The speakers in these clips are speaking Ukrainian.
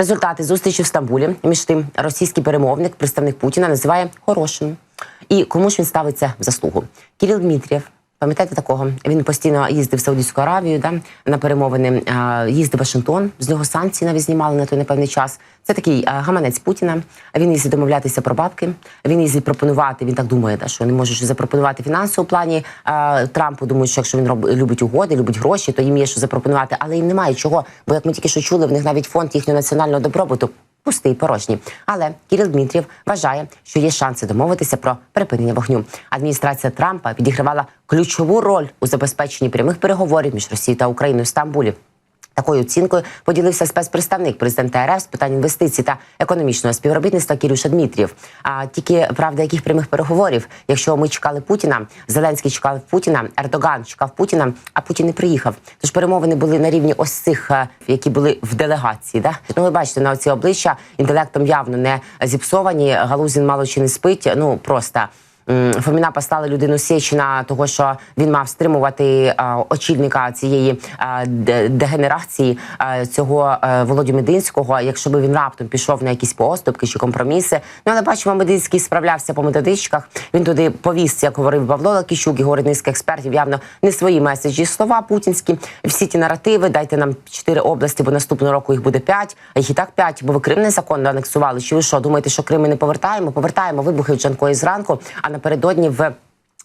Результати зустрічі в Стамбулі між тим російський перемовник, представник Путіна, називає хорошим. І кому ж він ставиться в заслугу? Кирил Дмитрієв. Пам'ятаєте такого? Він постійно їздив в Саудівську Аравію, да, на перемовини, їздив в Вашингтон. З нього санкції навіть знімали на той непевний час. Це такий гаманець Путіна. Він їздить домовлятися про бабки. Він їздить пропонувати. Він так думає, да, що не може ж запропонувати фінансово плані Трампу. Думають, що якщо він роб, любить угоди, любить гроші, то їм є що запропонувати. Але їм немає чого. Бо як ми тільки що чули, в них навіть фонд їхнього національного добробуту пустий порожній. Але Кіріл Дмитрів вважає, що є шанси домовитися про припинення вогню. Адміністрація Трампа відігравала ключову роль у забезпеченні прямих переговорів між Росією та Україною в Стамбулі. Такою оцінкою поділився спецпредставник президента РФ з питань інвестицій та економічного співробітництва Кірюша Дмитрієв. А тільки правда, яких прямих переговорів? Якщо ми чекали Путіна, Зеленський чекав Путіна, Ердоган чекав Путіна, а Путін не приїхав. Тож перемовини були на рівні ось цих, е, які були в делегації. Да? Ну, ви бачите, на оці обличчя інтелектом явно не зіпсовані. Галузін мало чи не спить. Ну просто. М, Фоміна послали людину Сєчина, того що він мав стримувати очільника цієї дегенерації цього Володю Мединського. Якщо би він раптом пішов на якісь поступки чи компроміси. Ну але бачимо, Мединський справлявся по методичках. Він туди повіз, як говорив Павло Лакіщук і говорить низка експертів. Явно не свої меседжі, слова путінські. Всі ті наративи. Дайте нам чотири області, бо наступного року їх буде п'ять. А їх і так п'ять, бо ви Крим незаконно анексували. Чи ви що думаєте, що Крим ми не повертаємо? Повертаємо вибухи в Джанкої зранку. А напередодні в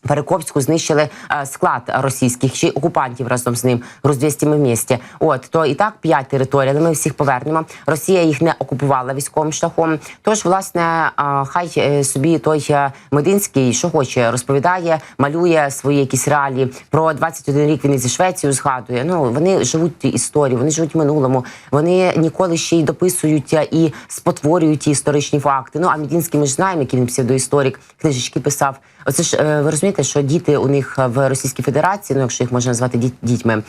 Перекопську знищили е, склад російських чи окупантів разом з ним груз 200 ми в місті. От то і так п'ять територій, але ми всіх повернемо. Росія їх не окупувала військовим шляхом. Тож, власне, е, хай е, собі той Мединський, що хоче, розповідає, малює свої якісь реалії. Про 21 рік він і зі Швецією згадує. Ну вони живуть історію, вони живуть в минулому. Вони ніколи ще й дописують і спотворюють ті історичні факти. Ну а Мединський ми ж знаємо, який він псевдоісторик, книжечки писав. Оце ж ви розумієте, що діти у них в Російській Федерації, ну якщо їх можна назвати дітьми.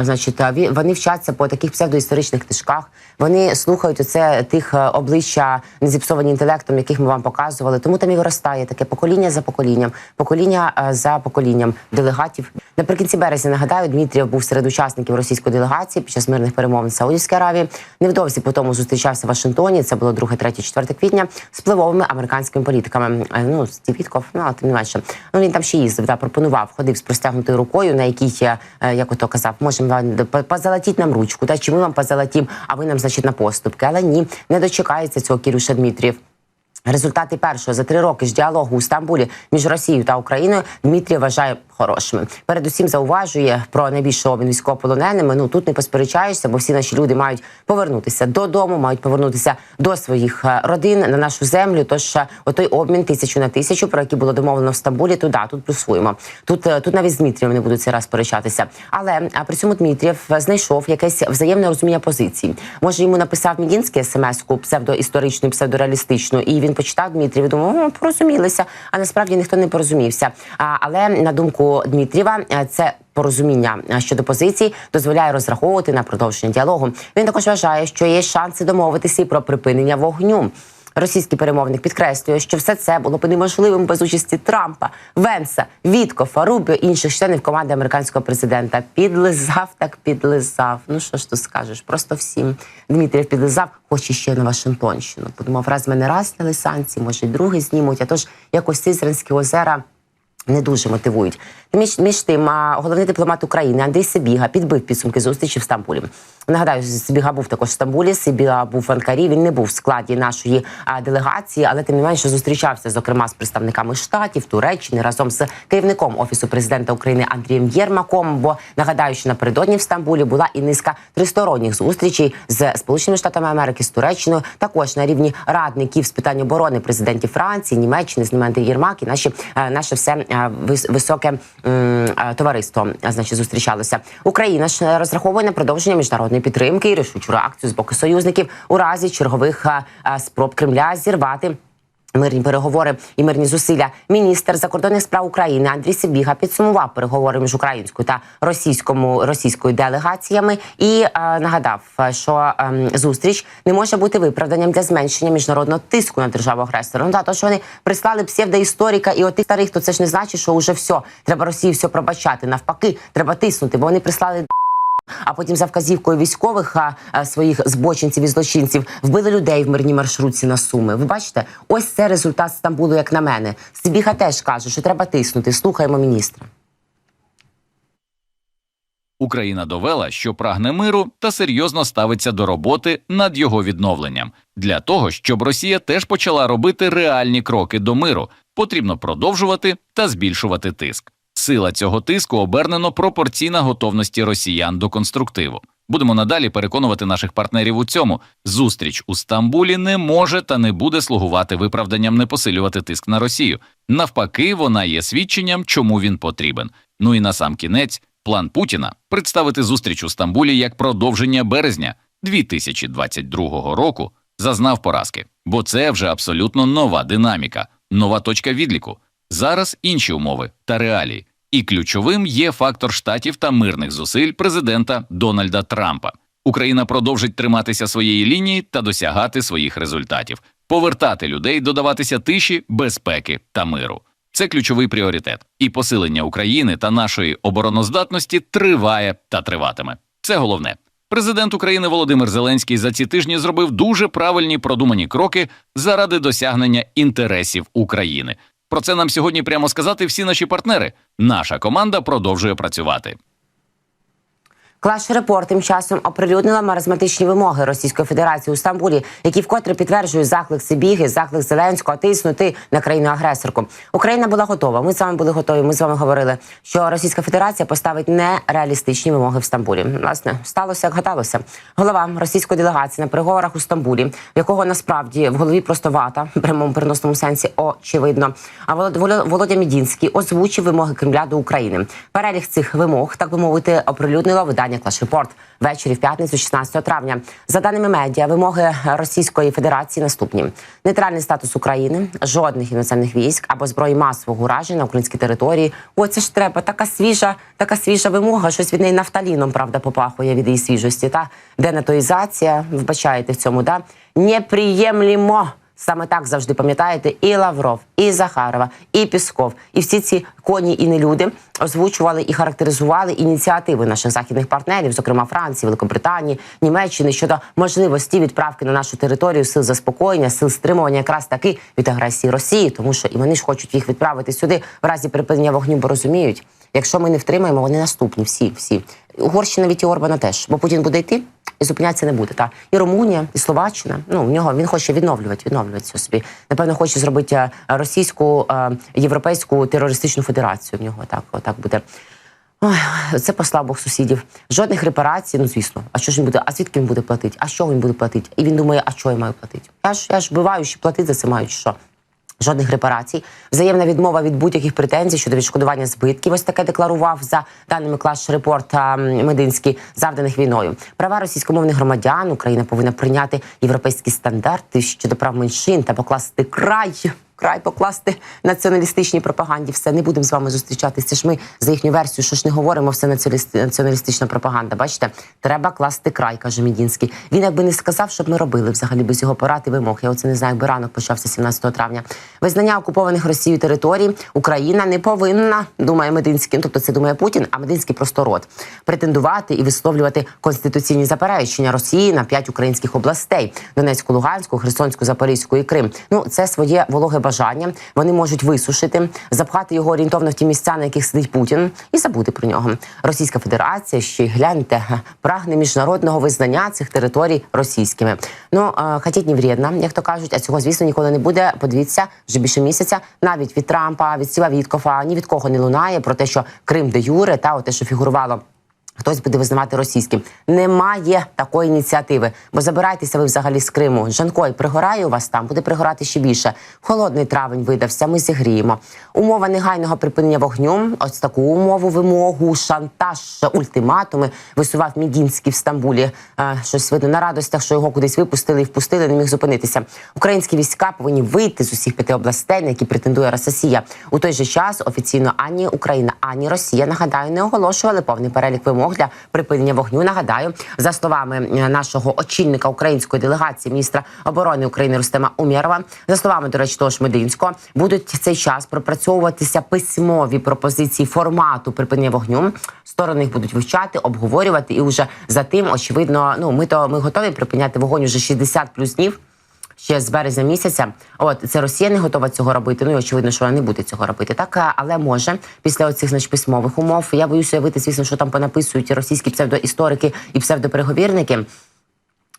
Значить, вони вчаться по таких псевдоісторичних книжках. Вони слухають оце тих е, обличчя, не зіпсовані інтелектом, яких ми вам показували. Тому там і виростає таке покоління за поколінням, покоління е, за поколінням делегатів. Наприкінці березня нагадаю, Дмитрієв був серед учасників російської делегації під час мирних перемовин в Саудівській Аравії. Невдовзі по тому зустрічався в Вашингтоні. Це було 2, 3, 4 квітня з впливовими американськими політиками. Е, Ну Стів Вітков, ну але тим не менше. Ну він там ще їздив, да, пропонував, ходив з простягнутою рукою, на якій е, як ото казав, можемо вам по- позолотіть нам ручку, да, чи ми вам позолотім, а ви нам, значить, на поступки. Але ні, не дочекається цього Кірюша Дмитрієв. Результати першого за три роки ж діалогу у Стамбулі між Росією та Україною Дмитрій вважає хорошими. Передусім зауважує про найбільший обмін військовополоненими. Ну тут не посперечаєшся, бо всі наші люди мають повернутися додому, мають повернутися до своїх е, родин на нашу землю. Тож е, отой обмін тисячу на тисячу, про який було домовлено в Стамбулі, туди тут плюсуємо. Тут е, тут навіть з Дмитрієм не будуть цей раз сперечатися. Але при цьому Дмитрієв знайшов якесь взаємне розуміння позицій. Може йому написав Мідінський смс-ку псевдоісторичну, псевдореалістичну, і він почитав Дмитрів думав, «О, порозумілися. А насправді ніхто не порозумівся. А, але на думку Дмитрієва, е, це. Порозуміння е, щодо позицій дозволяє розраховувати на продовження діалогу. Він також вважає, що є шанси домовитися і про припинення вогню. Російський перемовник підкреслює, що все це було б неможливим без участі Трампа, Венса, Віткофа, Рубіо інших членів команди американського президента. Підлизав так підлизав. Ну що ж ти скажеш? Просто всім Дмитрів підлизав, хоче ще на Вашингтонщину. Подумав, раз мене раз сняли санкції, може й другий знімуть. А тож якось ізранські озера не дуже мотивують. Між, між тим, головний дипломат України Андрій Сибіга підбив підсумки зустрічі в Стамбулі. Нагадаю, Сибіга був також в Стамбулі. Сибіга був в Анкарі. Він не був в складі нашої а, делегації, але тим не менше зустрічався зокрема з представниками штатів Туреччини разом з керівником офісу президента України Андрієм Єрмаком. Бо нагадаю, що напередодні в Стамбулі була і низка тристоронніх зустрічей з Сполученими Штатами Америки з Туреччиною, також на рівні радників з питань оборони президентів Франції, Німеччини, з Андрій Єрмак і наші е, наше все е, високе е, товариство е, значить зустрічалося. Україна ж розраховує на продовження міжнародної підтримки і рішучу реакцію з боку союзників у разі чергових е, е, спроб Кремля зірвати. Мирні переговори і мирні зусилля. Міністр закордонних справ України Андрій Сибіга підсумував переговори між українською та російському російською делегаціями і е, нагадав, що е, зустріч не може бути виправданням для зменшення міжнародного тиску на державу агресора. Ну та то, що вони прислали псевдоісторика і отих старих, то це ж не значить, що вже все треба Росії все пробачати. Навпаки, треба тиснути, бо вони прислали А потім за вказівкою військових а, своїх збочинців і злочинців вбили людей в мирній маршрутці на суми. Ви бачите, ось це результат Стамбулу, як на мене. Сибіха теж каже, що треба тиснути. Слухаємо міністра. Україна довела, що прагне миру та серйозно ставиться до роботи над його відновленням. Для того, щоб Росія теж почала робити реальні кроки до миру, потрібно продовжувати та збільшувати тиск. Сила цього тиску обернено пропорційна готовності росіян до конструктиву. Будемо надалі переконувати наших партнерів у цьому. Зустріч у Стамбулі не може та не буде слугувати виправданням не посилювати тиск на Росію. Навпаки, вона є свідченням, чому він потрібен. Ну і на сам кінець план Путіна представити зустріч у Стамбулі як продовження березня 2022 року зазнав поразки, бо це вже абсолютно нова динаміка, нова точка відліку. Зараз інші умови та реалії. І ключовим є фактор штатів та мирних зусиль президента Дональда Трампа. Україна продовжить триматися своєї лінії та досягати своїх результатів, повертати людей, додаватися тиші, безпеки та миру. Це ключовий пріоритет, і посилення України та нашої обороноздатності триває та триватиме. Це головне. Президент України Володимир Зеленський за ці тижні зробив дуже правильні продумані кроки заради досягнення інтересів України. Про це нам сьогодні прямо сказати всі наші партнери. Наша команда продовжує працювати. Клаш Репорт тим часом оприлюднила маразматичні вимоги Російської Федерації у Стамбулі, які вкотре підтверджують заклик Сибіги, заклик Зеленського тиснути на країну агресорку. Україна була готова. Ми з вами були готові. Ми з вами говорили, що Російська Федерація поставить нереалістичні вимоги в Стамбулі. Власне, сталося як гадалося. Голова російської делегації на переговорах у Стамбулі, якого насправді в голові просто вата в прямому переносному сенсі, очевидно. А Волод- Володя Мідінський озвучив вимоги Кремля до України. Перелік цих вимог, так би мовити, оприлюднило видання Клаш Репорт ввечері в п'ятницю, 16 травня. За даними медіа, вимоги Російської Федерації наступні: нейтральний статус України, жодних іноземних військ або зброї масового ураження на українській території. О, це ж треба така свіжа, така свіжа вимога. Щось від неї нафталіном, правда, попахує від її свіжості. Та денатоїзація, вбачаєте в цьому, да неприємлімо. Саме так завжди пам'ятаєте, і Лавров, і Захарова, і Пісков, і всі ці коні і нелюди озвучували і характеризували ініціативи наших західних партнерів, зокрема Франції, Великобританії, Німеччини щодо можливості відправки на нашу територію сил заспокоєння, сил стримування, якраз таки від агресії Росії, тому що і вони ж хочуть їх відправити сюди в разі припинення вогню, бо розуміють, якщо ми не втримаємо, вони наступні. Всі, всі Угорщина від Орбана теж, бо Путін буде йти. І зупинятися не буде. Та і Румунія, і Словаччина. Ну в нього він хоче відновлювати, відновлювати це собі. Напевно, хоче зробити е, російську е, європейську терористичну федерацію. В нього так, отак буде. Ой, це по слабих сусідів. Жодних репарацій, ну звісно. А що ж він буде? А звідки він буде платити? А що він буде платити? І він думає, а що я маю платити? Я ж я ж биваю, що платити за це маю, чи що? Жодних репарацій, взаємна відмова від будь-яких претензій щодо відшкодування збитків. Ось таке декларував за даними Клаш Репорт Мединський, завданих війною. Права російськомовних громадян Україна повинна прийняти європейські стандарти щодо прав меншин та покласти край. Край покласти націоналістичній пропаганді. Все не будемо з вами зустрічатися. Це ж ми за їхню версію, що ж не говоримо, все націоналісти- націоналістична пропаганда. Бачите, треба класти край, каже Мідінський. Він якби не сказав, щоб ми робили взагалі без його порад і вимог. Я оце не знаю, якби ранок почався 17 травня. Визнання окупованих Росією територій Україна не повинна, думає Мединський. Ну, тобто це думає Путін, а Мединський просто рот претендувати і висловлювати конституційні заперечення Росії на п'ять українських областей: Донецьку, Луганську, Херсонську, Запорізьку і Крим. Ну це своє вологе бажання. Вони можуть висушити, запхати його орієнтовно в ті місця, на яких сидить Путін, і забути про нього. Російська Федерація ще й гляньте прагне міжнародного визнання цих територій російськими. Ну хотіть не вредно, як то кажуть, а цього звісно ніколи не буде. Подивіться вже більше місяця. Навіть від Трампа, від Сіва Віткофа, ні від кого не лунає про те, що Крим де Юре, та те, що фігурувало. Хтось буде визнавати російським. Немає такої ініціативи. Бо забирайтеся ви взагалі з Криму. Жанкой пригорає у вас там, буде пригорати ще більше. Холодний травень видався. Ми зігріємо. Умова негайного припинення вогню. Ось таку умову, вимогу, шантаж, ультиматуми висував Мідінський в Стамбулі. Е, щось видно на радостях, що його кудись випустили і впустили, не міг зупинитися. Українські війська повинні вийти з усіх п'яти областей, на які претендує Росія. У той же час офіційно ані Україна, ані Росія нагадаю не оголошували повний перелік вимог вимог для припинення вогню. Нагадаю, за словами е, нашого очільника української делегації, міністра оборони України Рустема Умєрова, за словами до речі, того ж Мединського, будуть цей час пропрацьовуватися письмові пропозиції формату припинення вогню. Сторони їх будуть вивчати, обговорювати, і вже за тим, очевидно, ну ми то ми готові припиняти вогонь уже 60 плюс днів. Ще з березня місяця, от це Росія не готова цього робити. Ну і очевидно, що вона не буде цього робити. Так, але може після оцих значить, письмових умов. Я боюся уявити, звісно, що там понаписують російські псевдоісторики і псевдопереговірники.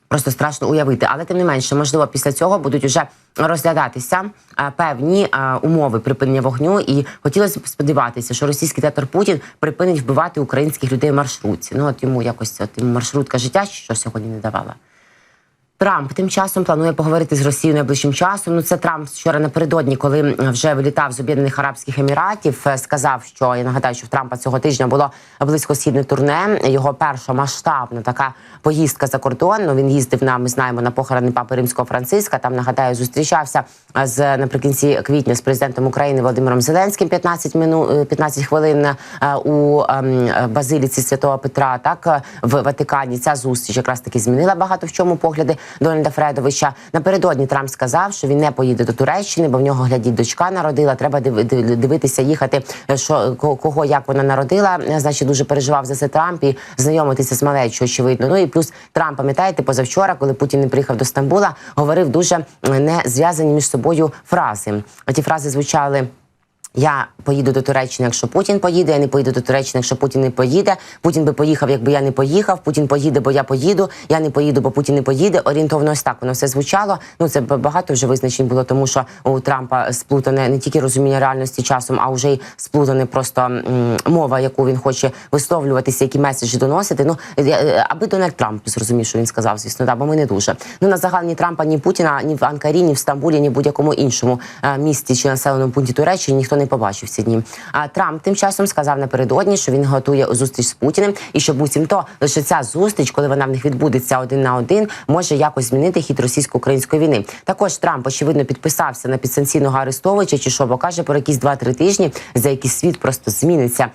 Просто страшно уявити, але тим не менше, можливо, після цього будуть вже розглядатися а, певні а, умови припинення вогню. І хотілося б сподіватися, що російський театр Путін припинить вбивати українських людей в маршрутці. Ну от йому якось от маршрутка життя, що сьогодні не давала. Трамп тим часом планує поговорити з Росією найближчим часом. Ну це Трамп вчора напередодні, коли вже вилітав з Об'єднаних Арабських Еміратів, е, сказав, що я нагадаю, що в Трампа цього тижня було близькосхідне турне. Його перша масштабна така поїздка за кордон. Ну він їздив на ми знаємо на похорони папи римського Франциска. Там нагадаю, зустрічався з наприкінці квітня з президентом України Володимиром Зеленським 15 мину 15 хвилин е, у ем, базиліці Святого Петра. Так е, в Ватикані ця зустріч якраз таки змінила багато в чому погляди Дональда Фредовича. Напередодні Трамп сказав, що він не поїде до Туреччини, бо в нього глядіть дочка народила. Треба диви- диви- дивитися, їхати, що ко- кого як вона народила. Значить, дуже переживав за це Трамп і знайомитися з малечою, очевидно. Ну і плюс Трамп, пам'ятаєте, позавчора, коли Путін не приїхав до Стамбула, говорив дуже е, не зв'язані між собою фрази. Ті фрази звучали. Я поїду до Туреччини, якщо Путін поїде. Я не поїду до Туреччини, якщо Путін не поїде. Путін би поїхав, якби я не поїхав. Путін поїде, бо я поїду. Я не поїду, бо Путін не поїде. Орієнтовно ось так воно все звучало. Ну це багато вже визначень було, тому що у Трампа сплутане не тільки розуміння реальності часом, а вже й сплутане просто м, мова, яку він хоче висловлюватися, які меседжі доносити. Ну е, аби Дональд Трамп зрозумів, що він сказав, звісно, да, бо ми не дуже. Ну на загал ні Трампа, ні Путіна, ні в Анкарі, ні в Стамбулі, ні в будь-якому іншому е, місті чи населеному пункті Туреччини ніхто не побачив ці дні. А Трамп тим часом сказав напередодні, що він готує зустріч з Путіним, і що буцімто лише ця зустріч, коли вона в них відбудеться один на один, може якось змінити хід російсько-української війни. Також Трамп очевидно підписався на підсанкційного арестовича, чи що, бо каже про якісь 2-3 тижні, за які світ просто зміниться.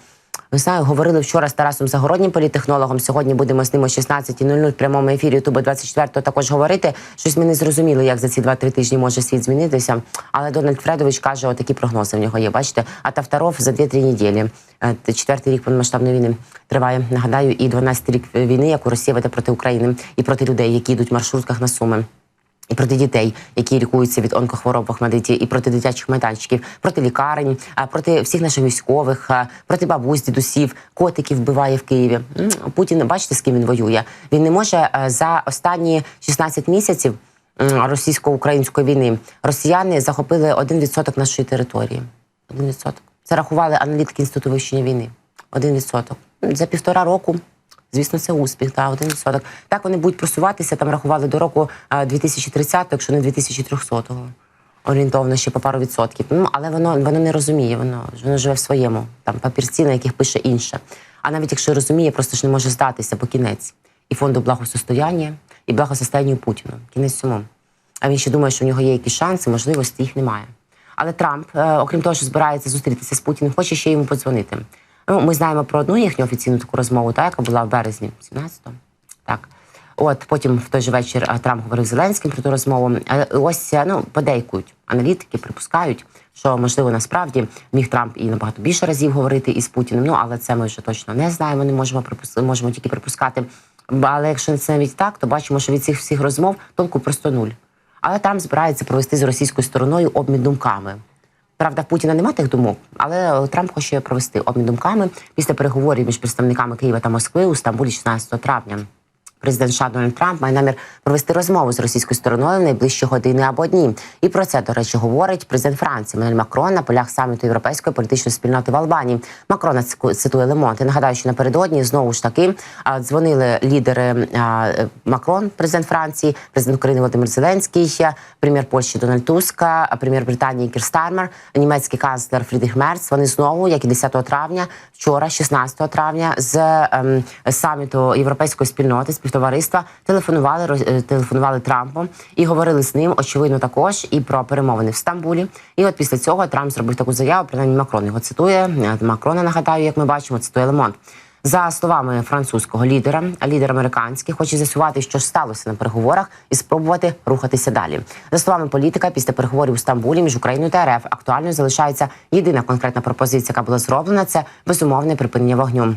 Ви знаю, говорили вчора з Тарасом Загороднім, політехнологом. Сьогодні будемо з ним о 16.00 в прямому ефірі Ютуба 24 також говорити. Щось ми не зрозуміли, як за ці 2-3 тижні може світ змінитися. Але Дональд Фредович каже, отакі прогнози в нього є. Бачите, а Тавтаров за 2-3 неділі. Е, Четвертий рік повномасштабної війни триває. Нагадаю, і 12 рік війни, яку Росія веде проти України і проти людей, які йдуть в маршрутках на суми. Проти дітей, які лікуються від онкохвороб в Ахмадиті, і проти дитячих майданчиків, проти лікарень, проти всіх наших військових, проти бабусь, дідусів, котиків вбиває в Києві. Путін, бачите, з ким він воює. Він не може е, за останні 16 місяців російсько-української війни. Росіяни захопили 1% нашої території. 1%. Це рахували аналітики інституту вивчення війни. 1%. За півтора року Звісно, це успіх, та один відсоток. Так вони будуть просуватися. Там рахували до року е, 2030, якщо не 2300-го. Орієнтовно ще по пару відсотків. Ну але воно воно не розуміє. Воно воно живе в своєму там папірці, на яких пише інше. А навіть якщо розуміє, просто ж не може здатися по кінець. І фонду благосостояння, і благосостоянню Путіну. Кінець цьому. А він ще думає, що в нього є якісь шанси, можливості їх немає. Але Трамп, е, окрім того, що збирається зустрітися з Путіним, хоче ще йому подзвонити. Ну, ми знаємо про одну їхню офіційну таку розмову, та, яка була в березні 17-го. Так. От потім в той же вечір е, Трамп говорив з Зеленським про ту розмову. Е, Ось е, ну подейкують аналітики, припускають, що можливо насправді міг Трамп і набагато більше разів говорити із Путіним. Ну але це ми вже точно не знаємо. Не можемо припус... можемо тільки припускати. Але якщо це навіть так, то бачимо, що від цих всіх розмов толку просто нуль. Але Трамп збирається провести з російською стороною обмін думками. Правда, в Путіна немає тих думок, але Трамп хоче провести обмін думками після переговорів між представниками Києва та Москви у Стамбулі 16 травня. Президент США Трамп має намір провести розмову з російською стороною в найближчі години або дні. І про це, до речі, говорить президент Франції Менель Макрон на полях саміту європейської політичної спільноти в Албанії. Макрона цитує Лемонт. І нагадаю, що напередодні знову ж таки дзвонили лідери Макрон, президент Франції, президент України Володимир Зеленський, прем'єр Польщі Дональд Туск, прем'єр Британії Кір Стармер, німецький канцлер Фрідріх Мерц. Вони знову, як і 10 травня, вчора, 16 травня, з ем, саміту європейської спільноти співтовариства телефонували е, телефонували Трампу і говорили з ним, очевидно, також і про перемовини в Стамбулі. І от після цього Трамп зробив таку заяву. Принаймні Макрон його цитує. Е, Макрона нагадаю, як ми бачимо, цитує Лемонт. За словами французького лідера, лідер американський хоче з'ясувати, що ж сталося на переговорах, і спробувати рухатися далі. За словами політика, після переговорів у Стамбулі між Україною та РФ актуальною залишається єдина конкретна пропозиція, яка була зроблена. Це безумовне припинення вогню.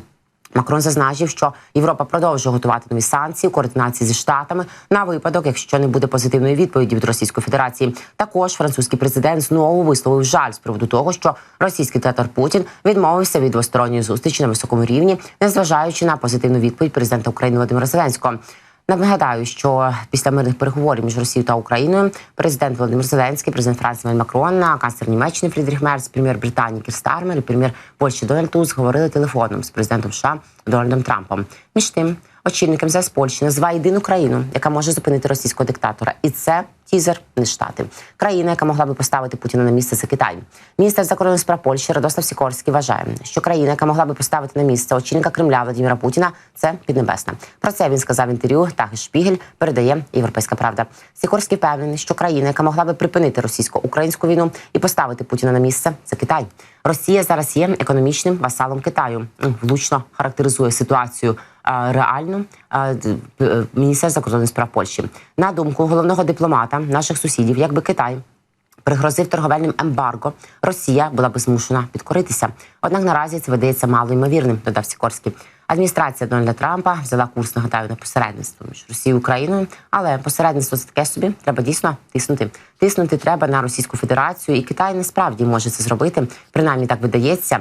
Макрон зазначив, що Європа продовжує готувати нові санкції у координації зі штатами на випадок, якщо не буде позитивної відповіді від Російської Федерації. Також французький президент знову висловив жаль з приводу того, що російський диктатор Путін відмовився від двосторонньої зустрічі на високому рівні, незважаючи на позитивну відповідь президента України Володимира Зеленського. Нагадаю, що після мирних переговорів між Росією та Україною президент Володимир Зеленський, президент Франції Макрон, канцлер Німеччини Фрідріх Мерц, прем'єр Британії Кір і прем'єр Польщі Дональд Туз говорили телефоном з президентом США Дональдом Трампом. Між тим, очільник МЗС Польщі називає єдину країну, яка може зупинити російського диктатора, і це тізер не штати. Країна, яка могла би поставити Путіна на місце, це Китай. Міністр закордонних справ Польщі Радослав Сікорський вважає, що країна, яка могла би поставити на місце очільника Кремля Владимира Путіна, це Піднебесна. Про це він сказав в інтерв'ю. Тагis Шпігель передає Європейська Правда. Сікорський впевнений, що країна, яка могла би припинити російсько-українську війну і поставити Путіна на місце, це Китай. Росія зараз є економічним васалом Китаю. Влучно характеризує ситуацію п- е, міністр закордонних справ Польщі. На думку головного дипломата наших сусідів, якби Китай пригрозив торговельним ембарго, Росія була би змушена підкоритися. Однак наразі це видається мало ймовірним, додав Сікорський. Адміністрація Дональда Трампа взяла курс, нагадаю, на посередництво між Росією і Україною. Але посередництво це таке собі. Треба дійсно тиснути. Тиснути треба на Російську Федерацію, і Китай насправді може це зробити. Принаймні так видається.